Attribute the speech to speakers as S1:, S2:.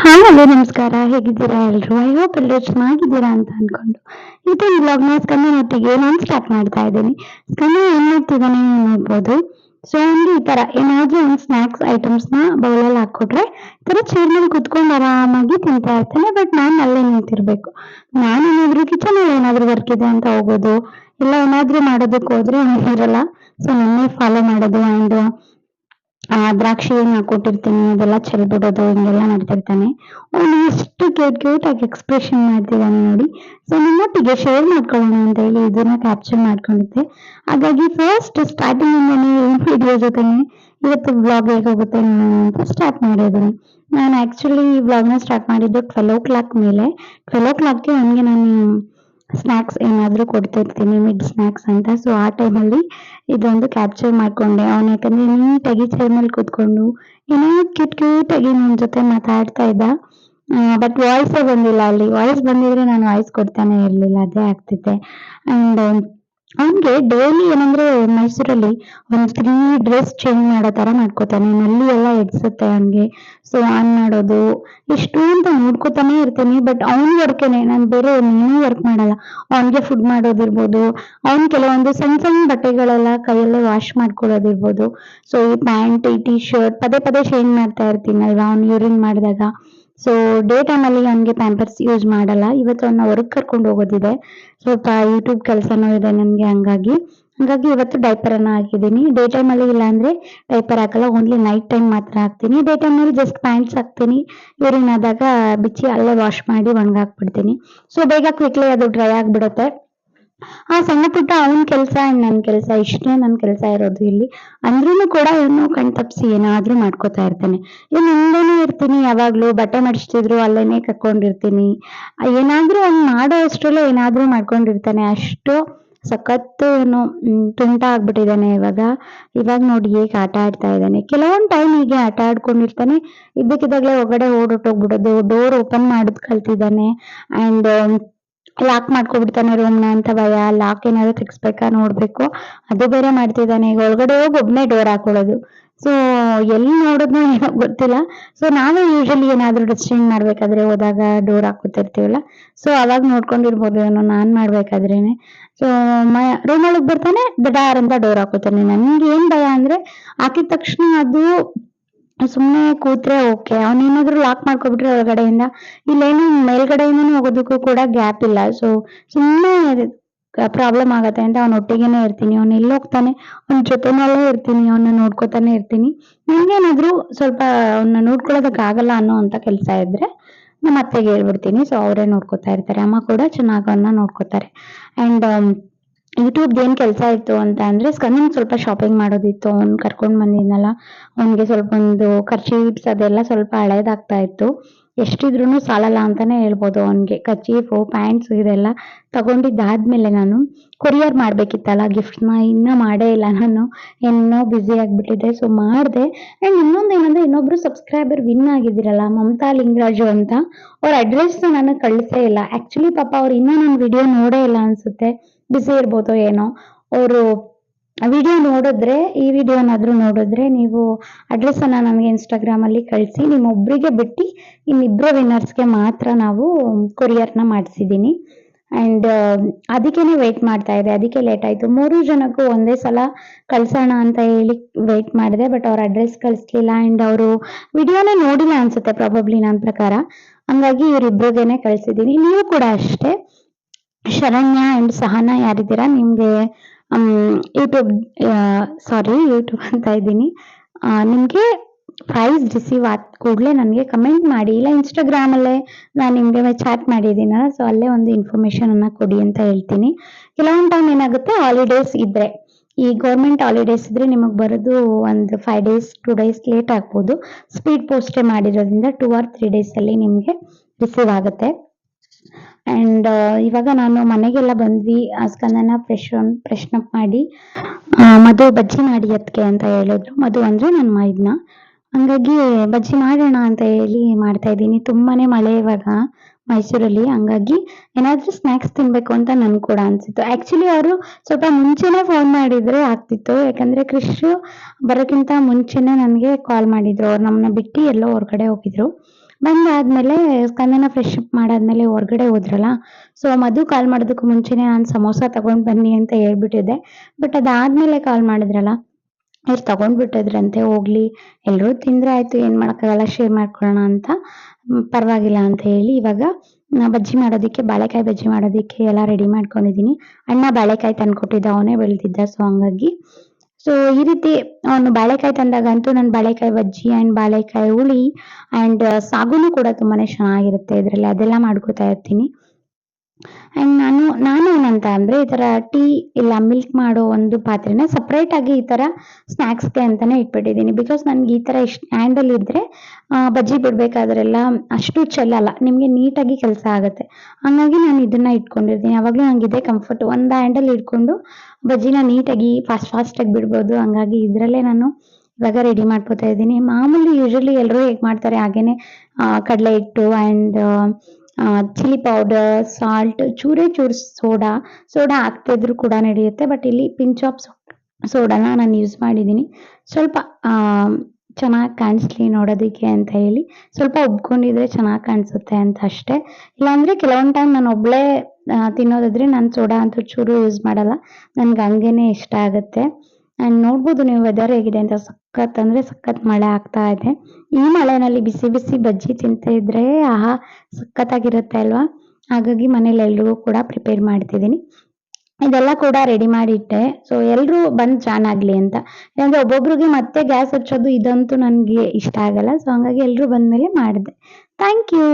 S1: Hi hello, ನಮಸ್ಕಾರ. ಹೇಗಿದ್ದೀರಾ ಎಲ್ಲರೂ ಐ ಹೋಪ್ ಎಲ್ಲರೂ ಚೆನ್ನಾಗಿದ್ದೀರಾ ಅಂತ ಅನ್ಕೊಂಡು ಇದು ವ್ಲಾಗ್ನ ಸ್ಕಂದನೊಟ್ಟಿಗೆ ನಾನು ಸ್ಟಾರ್ಟ್ ಮಾಡ್ತಾ ಇದ್ದೀನಿ. ಸ್ಕಂದ ಏನ್ ಮಾಡ್ತಿದ್ದಾನೆ ನೋಡ್ಬೋದು. ಸೊ ಈ ತರ ಏನಾದ್ರೂ ಒಂದು ಸ್ನಾಕ್ಸ್ ಐಟಮ್ಸ್ನ ಬೌಲಲ್ಲಿ ಹಾಕೊಟ್ರೆ ಈ ತರ ಚೇರ್ ಮೇಲೆ ಕುತ್ಕೊಂಡು ಆರಾಮಾಗಿ ತಿಂತಾ ಇರ್ತಾನೆ. ಬಟ್ ನಾನು ಅಲ್ಲೇ ನಿಂತಿರ್ಬೇಕು. ನಾನು ಏನಾದ್ರು ಕಿಚನ್ ಅಲ್ಲಿ ಏನಾದ್ರೂ ವರ್ಕ್ ಇದೆ ಅಂತ ಹೋಗೋದು, ಇಲ್ಲ ಏನಾದ್ರೂ ಮಾಡೋದಕ್ಕೆ ಹೋದ್ರೆ ಇರಲ್ಲ. ಸೊ ನನ್ನೇ ಫಾಲೋ ಮಾಡೋದು ಅಂಡ್ ದ್ರಾಕ್ಷಿ ಏನ್ ಹಾಕೊಟ್ಟಿರ್ತೀನಿ ಅದೆಲ್ಲ ಚೆಲ್ಬಿಡೋದು ಹಿಂಗೆಲ್ಲ ಮಾಡ್ತಿರ್ತಾನೆ. ಅವ್ನು ಎಷ್ಟು ಕ್ಯೂಟ್ ಕ್ಯೂಟ್ ಆಗಿ ಎಕ್ಸ್ಪ್ರೆಷನ್ ಮಾಡ್ತಿದ್ದಾನೆ ನೋಡಿ. ಸೊ ನಿಮ್ಮೊಟ್ಟಿಗೆ ಶೇರ್ ಮಾಡ್ಕೊಳ್ಳೋಣ ಅಂತ ಹೇಳಿ ಇದನ್ನ ಕ್ಯಾಪ್ಚರ್ ಮಾಡ್ಕೊಂಡಿದ್ದೆ. ಹಾಗಾಗಿ ಫಸ್ಟ್ ಸ್ಟಾರ್ಟಿಂಗ್ ಇಂದಾನೆ ವಿಡಿಯೋ ಜೊತೆನೆ ಇವತ್ತು ಬ್ಲಾಗ್ ಹೇಗೆ ಹೋಗುತ್ತೆ ಅಂತ ಸ್ಟಾರ್ಟ್ ಮಾಡಿದ್ದೀನಿ. ನಾನು ಆಕ್ಚುಲಿ ಈ ಬ್ಲಾಗ್ನ ಸ್ಟಾರ್ಟ್ ಮಾಡಿದ್ದು ಟ್ವೆಲ್ ಓ ಕ್ಲಾಕ್ ಮೇಲೆ. ಟ್ವೆಲ್ ಓ ಕ್ಲಾಕ್ಗೆ ನನಗೆ ನಾನು ಸ್ನಾಕ್ಸ್ ಏನಾದರೂ ಕೊಡ್ತಿರ್ತೀನಿ ಮಿಡ್ ಸ್ನಾಕ್ಸ್ ಅಂತ. ಸೊ ಆ ಟೈಮಲ್ಲಿ ಇದೊಂದು ಕ್ಯಾಪ್ಚರ್ ಮಾಡ್ಕೊಂಡೆ ಅವನು. ಯಾಕಂದರೆ ನೀಟಾಗಿ ಚೇರ್ ಮೇಲೆ ಕೂತ್ಕೊಂಡು ಏನೋ ಕ್ಯೂಟ್ ಕ್ಯೂಟಾಗಿ ನನ್ನ ಜೊತೆ ಮಾತಾಡ್ತಾ ಇದ್ದ. ಬಟ್ ವಾಯ್ಸೇ ಬಂದಿಲ್ಲ ಅಲ್ಲಿ. ವಾಯ್ಸ್ ಬಂದಿದ್ರೆ ನಾನು ವಾಯ್ಸ್ ಕೊಡ್ತಾನೆ ಇರಲಿಲ್ಲ. ಅದೇ ಆಗ್ತಿದ್ದೆ ಅಂಡ್ ಅವನ್ಗೆ ಡೈಲಿ ಏನಂದ್ರೆ ಮೈಸೂರಲ್ಲಿ ಒಂದ್ ತ್ರೀ ಡ್ರೆಸ್ ಚೇಂಜ್ ಮಾಡೋ ತರ ಮಾಡ್ಕೋತಾನೆ. ನಲ್ಲಿ ಎಲ್ಲ ಎಡ್ಸುತ್ತೆ ಅವನ್ಗೆ ಸೊ ಆನ್ ಮಾಡೋದು. ಎಷ್ಟು ಅಂತ ನೋಡ್ಕೋತಾನೆ ಇರ್ತಾನೆ ಬಟ್ ಅವ್ನ್ ವರ್ಕೇನೆ, ನಾನು ಬೇರೆ ಏನೂ ವರ್ಕ್ ಮಾಡಲ್ಲ. ಅವನ್ಗೆ ಫುಡ್ ಮಾಡೋದಿರ್ಬೋದು. ಅವನ್ ಕೆಲವೊಂದು ಸಣ್ಣ ಸಣ್ಣ ಬಟ್ಟೆಗಳೆಲ್ಲ ಕೈಯಲ್ಲೇ ವಾಶ್ ಮಾಡ್ಕೊಳ್ಳೋದಿರ್ಬೋದು. ಸೊ ಈ ಪ್ಯಾಂಟ್ ಈ ಟಿ ಶರ್ಟ್ ಪದೇ ಪದೇ ಚೇಂಜ್ ಮಾಡ್ತಾ ಇರ್ತೀನಲ್ವಾ ಅವ್ನು ಯೂರಿನ್ ಮಾಡಿದಾಗ? ಸೊ ಡೇ ಟೈಮ್ ಅಲ್ಲಿ ಅವನಿಗೆ ಪ್ಯಾಂಪರ್ಸ್ ಯೂಸ್ ಮಾಡಲ್ಲ. ಇವತ್ತು ಅವನ್ನ ವರ್ಕ್ ಕರ್ಕೊಂಡು ಹೋಗೋದಿದೆ. ಸ್ವಲ್ಪ ಯೂಟ್ಯೂಬ್ ಕೆಲಸನೂ ಇದೆ ನನಗೆ ಹಂಗಾಗಿ. ಹಂಗಾಗಿ ಇವತ್ತು ಡೈಪರ್ ಅನ್ನ ಹಾಕಿದ್ದೀನಿ. ಡೇ ಟೈಮ್ ಅಲ್ಲಿ ಇಲ್ಲ ಅಂದ್ರೆ ಡೈಪರ್ ಹಾಕಲ್ಲ. ಓನ್ಲಿ ನೈಟ್ ಟೈಮ್ ಮಾತ್ರ ಹಾಕ್ತೀನಿ. ಡೇ ಟೈಮ್ ಅಲ್ಲಿ ಜಸ್ಟ್ ಪ್ಯಾಂಟ್ಸ್ ಹಾಕ್ತೀನಿ. ಯೂರಿನ್ ಆದಾಗ ಬಿಚ್ಚಿ ಅಲ್ಲೇ ವಾಶ್ ಮಾಡಿ ಒಣಗಾಕ್ಬಿಡ್ತೀನಿ. ಸೊ ಬೇಗ ಕ್ವಿಕ್ಲಿ ಅದು ಡ್ರೈ ಆಗ್ಬಿಡುತ್ತೆ. ಆ ಸಣ್ಣ ಪುಟ್ಟ ಅವನ ಕೆಲಸ ನನ್ನ ನನ್ ಕೆಲಸ, ಇಷ್ಟೇ ನನ್ ಕೆಲಸ ಇರೋದು ಇಲ್ಲಿ. ಅಂದ್ರೂ ಕೂಡ ಇವನು ಕಣ್ ತಪ್ಸಿ ಏನಾದ್ರೂ ಮಾಡ್ಕೋತಾ ಇರ್ತಾನೆ. ಇವ್ನು ಹಿಂದೆನೂ ಇರ್ತೀನಿ, ಯಾವಾಗ್ಲೂ ಬಟ್ಟೆ ಮಡಿಸ್ತಿದ್ರು ಅಲ್ಲೇನೆ ಕಕ್ಕೊಂಡಿರ್ತೀನಿ ಏನಾದ್ರೂ ಅವ್ನು ಮಾಡೋ ಅಷ್ಟ್ರಲ್ಲೇ ಏನಾದ್ರೂ ಮಾಡ್ಕೊಂಡಿರ್ತಾನೆ. ಅಷ್ಟು ಸಖತ್ತು ಇವನು ತುಂಟ ಆಗ್ಬಿಟ್ಟಿದ್ದಾನೆ ಇವಾಗ. ಇವಾಗ ನೋಡಿ ಹೇಗೆ ಆಟ ಆಡ್ತಾ ಇದ್ದಾನೆ. ಕೆಲವೊಂದ್ ಟೈಮ್ ಹೀಗೆ ಆಟ ಆಡ್ಕೊಂಡಿರ್ತಾನೆ. ಇದ್ದಕ್ಕಿದ್ದಾಗಲೇ ಹೊರಗಡೆ ಓಡೋಟೋಗ್ಬಿಡೋದು ಡೋರ್ ಓಪನ್ ಮಾಡೋದ್ ಕಲ್ತಿದ್ದಾನೆ. ಅಂಡ್ ಲಾಕ್ ಮಾಡ್ಕೊಬಿಡ್ತಾನೆ ರೂಮ್ನ ಅಂತ ಭಯ. ಲಾಕ್ ಏನಾದ್ರು ತೆಗಿಸ್ಬೇಕಾ ನೋಡ್ಬೇಕು. ಅದು ಬೇರೆ ಮಾಡ್ತಿದ್ದಾನೆ. ಈಗ ಒಳಗಡೆ ಹೋಗಿ ಒಬ್ನೇ ಡೋರ್ ಹಾಕೊಳ್ಳೋದು. ಸೊ ಎಲ್ಲಿ ನೋಡೋದ್ನ ಏನೋ ಗೊತ್ತಿಲ್ಲ. ಸೊ ನಾವೇ ಯೂಶಲಿ ಏನಾದ್ರೂ ಡ್ರೆಸ್ ಚೇಂಜ್ ಮಾಡ್ಬೇಕಾದ್ರೆ ಹೋದಾಗ ಡೋರ್ ಹಾಕೋತಿರ್ತೀವಲ್ಲ ಸೊ ಅವಾಗ ನೋಡ್ಕೊಂಡಿರ್ಬೋದು ಏನೋ ನಾನ್ ಮಾಡ್ಬೇಕಾದ್ರೇನೆ. ಸೊ ರೂಮ್ ಒಳಗ್ ಬರ್ತಾನೆ, ದಡಾರ್ ಅಂತ ಡೋರ್ ಹಾಕೋತಾನೆ ನನ್ಗೆ ಏನು ಭಯ ಅಂದ್ರೆ, ಹಾಕಿದ ತಕ್ಷಣ ಅದು ಸುಮ್ನೆ ಕೂತ್ರೆ ಓಕೆ ಅವನೇನಾದ್ರೂ ಲಾಕ್ ಮಾಡ್ಕೊಬಿಟ್ರೆ ಒಳಗಡೆಯಿಂದ. ಇಲ್ಲೇನು ಮೇಲ್ಗಡೆಯಿಂದನೂ ಹೋಗೋದಕ್ಕೂ ಕೂಡ ಗ್ಯಾಪ್ ಇಲ್ಲ. ಸೊ ಸುಮ್ಮನೆ ಪ್ರಾಬ್ಲಮ್ ಆಗತ್ತೆ ಅಂತ ಅವ್ನ ಒಟ್ಟಿಗೆನೆ ಇರ್ತೀನಿ. ಅವ್ನು ಎಲ್ಲಿ ಹೋಗ್ತಾನೆ? ಅವ್ನ ಜೊತೆನಲ್ಲೇ ಇರ್ತೀನಿ. ಅವನ್ನ ನೋಡ್ಕೊತಾನೆ ಇರ್ತೀನಿ. ನಂಗೇನಾದ್ರೂ ಸ್ವಲ್ಪ ಅವನ್ನ ನೋಡ್ಕೊಳ್ಳೋದಕ್ ಆಗಲ್ಲ ಅನ್ನೋ ಅಂತ ಕೆಲಸ ಇದ್ರೆ ನಮ್ಮ ಅತ್ತೆಗೆ ಹೇಳ್ಬಿಡ್ತೀನಿ. ಸೊ ಅವರೇ ನೋಡ್ಕೊತಾ ಇರ್ತಾರೆ. ಅಮ್ಮ ಕೂಡ ಚೆನ್ನಾಗಿ ಅವನ್ನ ನೋಡ್ಕೊತಾರೆ. ಅಂಡ್ ಯೂಟ್ಯೂಬ್ ಏನ್ ಕೆಲಸ ಇತ್ತು ಅಂತ ಅಂದ್ರೆ ಸ್ಕಂದನ್ ಸ್ವಲ್ಪ ಶಾಪಿಂಗ್ ಮಾಡೋದಿತ್ತು. ಅವ್ನ್ ಕರ್ಕೊಂಡ್ ಬಂದಿದ್ನಲ್ಲ, ಅವ್ನಿಗೆ ಸ್ವಲ್ಪ ಒಂದು ಖರ್ಚೀಫ್ಸ್ ಅದೆಲ್ಲ ಸ್ವಲ್ಪ ಹಳೇದಾಗ್ತಾ ಇತ್ತು. ಎಷ್ಟಿದ್ರೂ ಸಾಲಲ್ಲ ಅಂತಾನೆ ಹೇಳ್ಬೋದು ಅವ್ನಿಗೆ. ಕಚೀಫು ಪ್ಯಾಂಟ್ಸ್ ಇದೆಲ್ಲ ತಗೊಂಡಿದ್ದಾದ್ಮೇಲೆ ನಾನು ಕೊರಿಯರ್ ಮಾಡ್ಬೇಕಿತ್ತಲ್ಲ, ಗಿಫ್ಟ್ನ ಇನ್ನ ಮಾಡೇ ಇಲ್ಲ ನಾನು. ಇನ್ನೂ ಬ್ಯುಸಿ ಆಗ್ಬಿಟ್ಟಿದೆ, ಸೊ ಮಾಡಿದೆ. ಅಂಡ್ ಇನ್ನೊಂದು ಏನಂದ್ರೆ, ಇನ್ನೊಬ್ರು ಸಬ್ಸ್ಕ್ರೈಬರ್ ವಿನ್ ಆಗಿದ್ದೀರಲ್ಲ, ಮಮತಾ ಲಿಂಗರಾಜು ಅಂತ, ಅವ್ರ ಅಡ್ರೆಸ್ ನನಗೆ ಕಳಿಸೇ ಇಲ್ಲ. ಆ್ಯಕ್ಚುಲಿ ಪಾಪ ಅವ್ರು ಇನ್ನೂ ನನ್ನ ವಿಡಿಯೋ ನೋಡೇ ಇಲ್ಲ ಅನ್ಸುತ್ತೆ. ಬಿಸಿ ಇರ್ಬೋದು ಏನೋ, ಅವರು ವಿಡಿಯೋ ನೋಡಿದ್ರೆ, ಈ ವಿಡಿಯೋನಾದರೂ ನೋಡಿದ್ರೆ ನೀವು ಅಡ್ರೆಸ್ ಅನ್ನು ನನಗೆ ಇನ್ಸ್ಟಾಗ್ರಾಮ್ ಅಲ್ಲಿ ಕಳಿಸಿ ನಿಮ್ಮೊಬ್ಬರಿಗೆ ಬಿಟ್ಟು ಇನ್ನಿಬ್ರು ವಿನ್ನರ್ಸ್ಗೆ ಮಾತ್ರ ನಾವು ಕೊರಿಯರ್ನ ಮಾಡಿಸಿದ್ದೀನಿ ಅಂಡ್ ಅದಕ್ಕೇ ವೇಟ್ ಮಾಡ್ತಾ ಇದೆ ಅದಕ್ಕೆ ಲೇಟ್ ಆಯ್ತು. ಮೂರು ಜನಕ್ಕೂ ಒಂದೇ ಸಲ ಕಳ್ಸೋಣ ಅಂತ ಹೇಳಿ ವೆಯ್ಟ್ ಮಾಡಿದೆ ಬಟ್ ಅವ್ರ ಅಡ್ರೆಸ್ ಕಳಿಸ್ಲಿಲ್ಲ. ಆ್ಯಂಡ್ ಅವರು ವಿಡಿಯೋನೇ ನೋಡಿಲ್ಲ ಅನ್ಸುತ್ತೆ ಪ್ರಾಬಬ್ಲಿ ನನ್ನ ಪ್ರಕಾರ. ಹಂಗಾಗಿ ಇವ್ರಿಬ್ರಿಗೇನೆ ಕಳಿಸಿದ್ದೀನಿ ನೀವು ಕೂಡ ಅಷ್ಟೇ. ಶರಣ್ಯ ಅಂಡ್ ಸಹನಾ ಯಾರಿದ್ದೀರಾ? ನಿಮ್ಗೆ ಯೂಟ್ಯೂಬ್ ಸಾರಿ ಯೂಟ್ಯೂಬ್ ಅಂತ ಇದ್ದೀನಿ. ನಿಮ್ಗೆ ಪ್ರೈಸ್ ರಿಸೀವ್ ಆದ ಕೂಡಲೇ ನನಗೆ ಕಮೆಂಟ್ ಮಾಡಿ. ಇಲ್ಲ ಇನ್ಸ್ಟಾಗ್ರಾಮ್ ಅಲ್ಲೇ ನಾನು ನಿಮ್ಗೆ ಚಾಟ್ ಮಾಡಿದ್ದೀನಲ್ಲ ಸೊ ಅಲ್ಲೇ ಒಂದು ಇನ್ಫಾರ್ಮೇಶನ್ ಅನ್ನ ಕೊಡಿ ಅಂತ ಹೇಳ್ತೀನಿ. ಕೆಲವೊಂದು ಟೈಮ್ ಏನಾಗುತ್ತೆ ಹಾಲಿಡೇಸ್ ಇದ್ರೆ. ಈ ಗೌರ್ಮೆಂಟ್ ಹಾಲಿಡೇಸ್ ಇದ್ರೆ ನಿಮಗೆ ಬರೋದು ಒಂದು five days two days late ಆಗ್ಬೋದು. ಸ್ಪೀಡ್ ಪೋಸ್ಟೇ ಮಾಡಿರೋದ್ರಿಂದ ಟೂ ಆರ್ ತ್ರೀ ಡೇಸಲ್ಲಿ ನಿಮಗೆ ರಿಸೀವ್ ಆಗುತ್ತೆ. ಅಂಡ್ ಇವಾಗ ನಾನು ಮನೆಗೆಲ್ಲ ಬಂದ್ವಿ. ಸ್ಕಂದನ ಫ್ರೆಶ್ ಫ್ರೆಶ್ ಮಾಡಿ ಮಧು ಬಜ್ಜಿ ಮಾಡಿ ಅದಕ್ಕೆ ಅಂತ ಹೇಳಿದ್ರು. ಮಧು ಅಂದ್ರೆ ನನ್ನ ಮೈದ್ನ. ಹಂಗಾಗಿ ಬಜ್ಜಿ ಮಾಡೋಣ ಅಂತ ಹೇಳಿ ಮಾಡ್ತಾ ಇದ್ದೀನಿ. ತುಂಬಾನೇ ಮಳೆ ಇವಾಗ ಮೈಸೂರಲ್ಲಿ. ಹಂಗಾಗಿ ಏನಾದ್ರೂ ಸ್ನಾಕ್ಸ್ ತಿನ್ಬೇಕು ಅಂತ ನನ್ ಕೂಡ ಅನ್ಸಿತ್ತು. ಆಕ್ಚುಲಿ ಅವರು ಸ್ವಲ್ಪ ಮುಂಚೆನೆ ಫೋನ್ ಮಾಡಿದ್ರೆ ಆಗ್ತಿತ್ತು. ಯಾಕಂದ್ರೆ ಕ್ರಿಶ್ ಬರೋಕ್ಕಿಂತ ಮುಂಚೆನೆ ನನಗೆ ಕಾಲ್ ಮಾಡಿದ್ರು. ಅವ್ರು ನಮ್ಮನ್ನ ಬಿಟ್ಟು ಎಲ್ಲೋ ಹೊರಗಡೆ ಹೋಗಿದ್ರು. ಬಂದಾದ್ಮೇಲೆ ಸ್ಕಂದನ ಫ್ರೆಶ್ ಅಪ್ ಮಾಡಾದ್ಮೇಲೆ ಹೊರಗಡೆ ಹೋದ್ರಲ್ಲ ಸೊ ಮಧು ಕಾಲ್ ಮಾಡೋದಕ್ಕೂ ಮುಂಚೆನೇ ನಾನು ಸಮೋಸ ತಗೊಂಡು ಬನ್ನಿ ಅಂತ ಹೇಳ್ಬಿಟ್ಟಿದ್ದೆ. ಬಟ್ ಅದಾದ್ಮೇಲೆ ಕಾಲ್ ಮಾಡಿದ್ರಲ್ಲ ಅವ್ರು ತಗೊಂಡ್ಬಿಟ್ಟಿದ್ರಂತೆ ಹೋಗ್ಲಿ ಎಲ್ಲರೂ ತಿಂದ್ರೆ ಆಯ್ತು, ಏನು ಮಾಡೋಕ್ಕಾಗಲ್ಲ ಶೇರ್ ಮಾಡ್ಕೊಳ್ಳೋಣ ಅಂತ ಪರವಾಗಿಲ್ಲ ಅಂತ ಹೇಳಿ ಇವಾಗ ಬಜ್ಜಿ ಮಾಡೋದಕ್ಕೆ, ಬಾಳೆಕಾಯಿ ಬಜ್ಜಿ ಮಾಡೋದಕ್ಕೆ ಎಲ್ಲ ರೆಡಿ ಮಾಡ್ಕೊಂಡಿದ್ದೀನಿ ಅಣ್ಣ ಬಾಳೆಕಾಯಿ ತಂದ್ಕೊಟ್ಟಿದ್ದ, ಅವನೇ ಬೆಳೆದಿದ್ದ ಸೊ ಹಂಗಾಗಿ ಸೊ ಈ ರೀತಿ ಅವನು ಬಾಳೆಕಾಯಿ ತಂದಾಗಂತೂ ನಾನು ಬಾಳೆಕಾಯಿ ಬಜ್ಜಿ ಆ್ಯಂಡ್ ಬಾಳೆಕಾಯಿ ಹುಳಿ ಆ್ಯಂಡ್ ಸಾಗುನು ಕೂಡ ತುಂಬಾನೇ ಚೆನ್ನಾಗಿರುತ್ತೆ ಇದರಲ್ಲಿ. ಅದೆಲ್ಲ ಮಾಡ್ಕೋತಾ ಇರ್ತೀನಿ. ಆ್ಯಂಡ್ ನಾನು ನಾನು ಏನಂತ ಅಂದರೆ ಈ ಥರ ಟೀ ಇಲ್ಲ ಮಿಲ್ಕ್ ಮಾಡೋ ಒಂದು ಪಾತ್ರೆನ ಸಪ್ರೇಟಾಗಿ ಈ ಥರ ಸ್ನ್ಯಾಕ್ಸ್ಗೆ ಅಂತಲೇ ಇಟ್ಬಿಟ್ಟಿದ್ದೀನಿ. ಬಿಕಾಸ್ ನನಗೆ ಈ ಥರ ಇಷ್ಟು ಹ್ಯಾಂಡಲ್ ಇದ್ದರೆ ಬಜ್ಜಿ ಬಿಡಬೇಕಾದ್ರೆಲ್ಲ ಅಷ್ಟು ಚೆಲ್ಲಲ್ಲ ನಿಮಗೆ ನೀಟಾಗಿ ಕೆಲಸ ಆಗುತ್ತೆ. ಹಾಗಾಗಿ ನಾನು ಇದನ್ನು ಇಟ್ಕೊಂಡಿರ್ತೀನಿ. ಯಾವಾಗಲೂ ನಂಗೆ ಇದೇ ಕಂಫರ್ಟ್ ಒಂದು ಹ್ಯಾಂಡಲ್ ಇಟ್ಕೊಂಡು ಬಜ್ಜಿನ ನೀಟಾಗಿ ಫಾಸ್ಟ್ ಫಾಸ್ಟಾಗಿ ಬಿಡ್ಬೋದು. ಹಂಗಾಗಿ ಇದರಲ್ಲೇ ನಾನು ಇವಾಗ ರೆಡಿ ಮಾಡ್ಕೋತಾ ಇದ್ದೀನಿ. ಮಾಮೂಲಿ ಯೂಶಲಿ ಎಲ್ಲರೂ ಹೇಗೆ ಮಾಡ್ತಾರೆ? ಹಾಗೇನೆ ಕಡಲೆ ಹಿಟ್ಟು ಆ್ಯಂಡ್ ಚಿಲ್ಲಿ ಪೌಡರ್ ಸಾಲ್ಟ್ ಚೂರೇ ಚೂರು ಸೋಡಾ ಸೋಡಾ ಹಾಕ್ತಿದ್ರು ಕೂಡ ನಡೆಯುತ್ತೆ ಬಟ್ ಇಲ್ಲಿ ಪಿಂಚ್ ಆಫ್ ಸೋಡಾನ ನಾನು ಯೂಸ್ ಮಾಡಿದ್ದೀನಿ ಸ್ವಲ್ಪ ಚೆನ್ನಾಗಿ ಕಾಣಿಸ್ಲಿ ನೋಡೋದಕ್ಕೆ ಅಂತ ಹೇಳಿ. ಸ್ವಲ್ಪ ಉಬ್ಕೊಂಡಿದ್ರೆ ಚೆನ್ನಾಗಿ ಕಾಣಿಸುತ್ತೆ ಅಂತ ಅಷ್ಟೇ. ಇಲ್ಲಾಂದ್ರೆ ಕೆಲವೊಂದು ಟೈಮ್ ನಾನು ಒಬ್ಬಳೇ ತಿನ್ನೋದಾದ್ರೆ ನಾನು ಸೋಡಾ ಅಂತೂ ಚೂರು ಯೂಸ್ ಮಾಡಲ್ಲ. ನನ್ಗೆ ಹಂಗೇನೆ ಇಷ್ಟ ಆಗುತ್ತೆ. ಆ್ಯಂಡ್ ನೋಡ್ಬೋದು ನೀವು ವೆದರ್ ಹೇಗಿದೆ ಅಂತ. ಸಖತ್ ಅಂದ್ರೆ ಸಖತ್ ಮಳೆ ಆಗ್ತಾ ಇದೆ. ಈ ಮಳೆನಲ್ಲಿ ಬಿಸಿ ಬಿಸಿ ಬಜ್ಜಿ ತಿಂತಾ ಇದ್ರೆ, ಆಹಾ, ಸಖತ್ತಾಗಿರುತ್ತೆ ಅಲ್ವಾ? ಹಾಗಾಗಿ ಮನೇಲಿ ಎಲ್ರಿಗೂ ಕೂಡ ಪ್ರಿಪೇರ್ ಮಾಡ್ತಿದ್ದೀನಿ. ಇದೆಲ್ಲ ಕೂಡ ರೆಡಿ ಮಾಡಿಟ್ಟೆ. ಸೊ ಎಲ್ಲರೂ ಬಂದು ಜಾನ್ ಆಗಲಿ ಅಂತ. ಯಾಕಂದ್ರೆ ಒಬ್ಬೊಬ್ರಿಗೆ ಮತ್ತೆ ಗ್ಯಾಸ್ ಹಚ್ಚೋದು ಇದಂತೂ ನನಗೆ ಇಷ್ಟ ಆಗಲ್ಲ. ಸೊ ಹಂಗಾಗಿ ಎಲ್ಲರೂ ಬಂದಮೇಲೆ ಮಾಡಿದೆ. Thank you